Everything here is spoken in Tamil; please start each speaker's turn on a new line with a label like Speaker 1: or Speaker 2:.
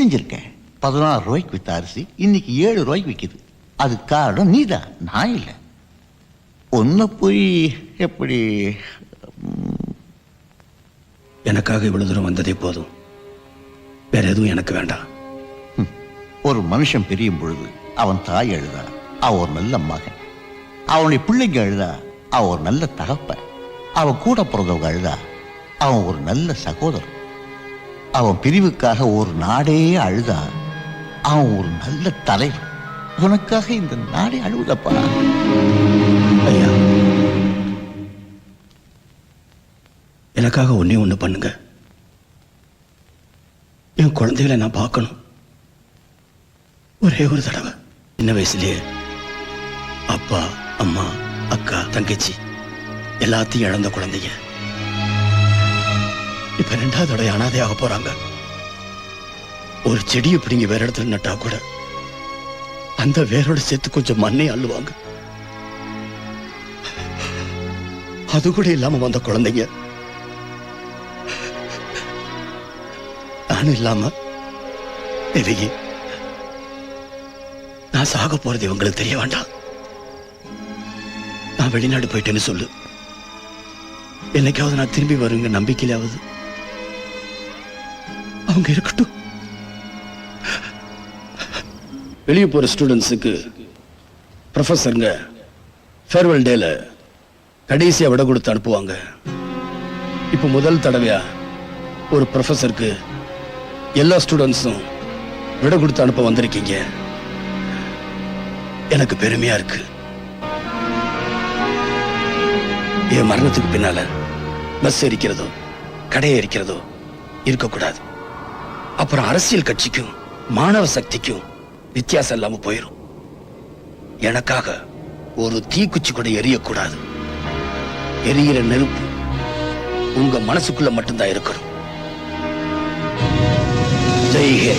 Speaker 1: செஞ்சிருக்க பதினாறு ரூபாய்க்கு வித்த அரிசி இன்னைக்கு ஏழு ரூபாய்க்கு விற்கிது அது காரணம் நீதான் நான் இல்லை. ஒன்ன போய் எப்படி
Speaker 2: எனக்காக இவ்வளவு தூரம் வந்ததே போதும். வேற எதுவும் எனக்கு வேண்டாம்.
Speaker 1: ஒரு மனுஷன் பிரியும் பொழுது அவன் தாய் அழுதா அவன் ஒரு நல்ல மகன். அவனுடைய பிள்ளைங்க அழுதா அவன் ஒரு நல்ல தகப்பன். அவன் கூட பிறந்தவங்க அழுதா அவன் ஒரு நல்ல சகோதரன். அவன் பிரிவுக்காக ஒரு நாடே அழுதா அவன் ஒரு நல்ல தலைவன். உனக்காக இந்த நாடே அழுவுதப்பா?
Speaker 2: ஐயா. எனக்காக ஒன்னே ஒண்ணு பண்ணுங்க. என் குழந்தைகளை நான் பார்க்கணும். ஒரே ஒரு தடவை. சின்ன வயசுலயே அப்பா அம்மா அக்கா தங்கச்சி எல்லாத்தையும் இழந்த குழந்தைங்க. இப்ப ரெண்டாவது தடவை அனாதையாக போறாங்க. ஒரு செடியை பிடிங்க வேற இடத்துல நட்டா கூட அந்த வேரோட சேர்த்து கொஞ்சம் மண்ணை அள்ளுவாங்க. அது கூட இல்லாம வந்த குழந்தைங்க. நானும் இல்லாம தேவகி நான் சாக போறது இவங்களுக்கு தெரிய வேண்டாம். நான் வெளிநாடு போயிட்டேன்னு சொல்லு. என்னைக்காவது நான் திரும்பி வருங்க நம்பிக்கையிலாவது அவங்க இருக்கட்டும். வெளியே போற ஸ்டூடெண்ட்ஸுக்கு ப்ரொஃபஸருங்க ஃபேர்வெல் டேல கடைசியா விட கொடுத்து அனுப்புவாங்க. இப்போ முதல் தடவையா ஒரு ப்ரொஃபஸருக்கு எல்லா ஸ்டூடெண்ட்ஸும் விட கொடுத்து அனுப்ப வந்திருக்கீங்க. எனக்கு பெருமையா இருக்கு. என் மரணத்துக்கு பின்னால பஸ் எரிக்கிறதோ கடையை எரிக்கிறதோ இருக்கக்கூடாது. அப்புறம் அரசியல் கட்சிக்கும் மாணவ சக்திக்கும் வித்தியாசம் இல்லாம போயிரும். எனக்காக ஒரு தீக்குச்சி கூட எரியக்கூடாது. எரியிற நெருப்பு உங்க மனசுக்குள்ள மட்டும்தான் இருக்கணும். ஜெய்